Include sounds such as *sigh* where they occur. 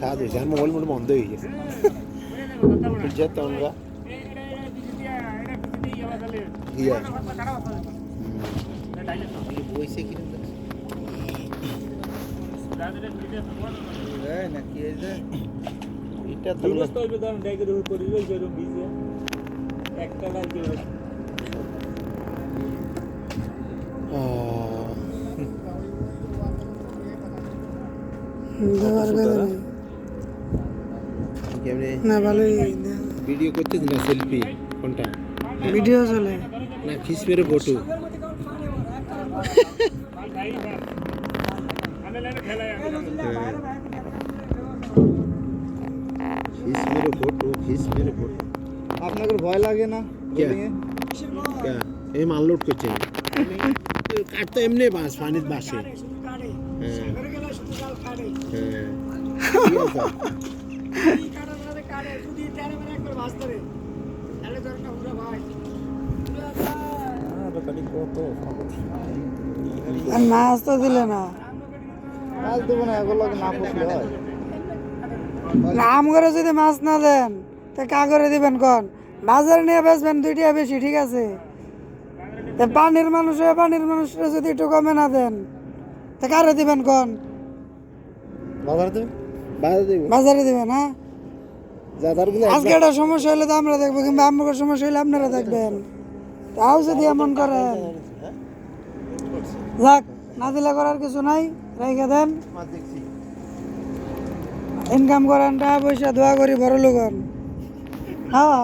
সাদ হয়েছে আর মোবাইল মোট বন্ধ হয়ে গেছে। যেতে কেমনে না ভালোই ভিডিও করতে না সেলফি? কোনটা? ভিডিও চলে। না খিস মেরে ফটো খিস মেরে ফটো খিস মেরে ফটো আপনাদের ভয় লাগে না এই মাল লোড করছে। কাট তো এমনি বাস পানির বাসে। হ্যাঁ। হ্যাঁ? *laughs* আর মাছ তো দিলে না। মাছ দেবো না এগুলো না পুষলে হয়। নাম করে যদি মাছ না দেন তা কা করে দিবেন কোন? বাজারে নিয়ে বেচবেন দুইটা বেশি ঠিক আছে? তা পানির মানুষ হয়ে পানির মানুষরা যদি একটু কমে না দেন তা কারে দিবেন কন? বাজার দেবে বাধা বাজারে দিবেন হ্যাঁ? আজকে একটা সমস্যা হলে তো আমরা দেখব কিংবা আমার সমস্যা হলে আপনারা দেখবেন। তাও যদি এমন করেন। যাক না দিলে করার কিছু নাই রেখে দেন। ইনকাম করেন টাকা পয়সা দোয়া করি বড় লোক হ্যাঁ।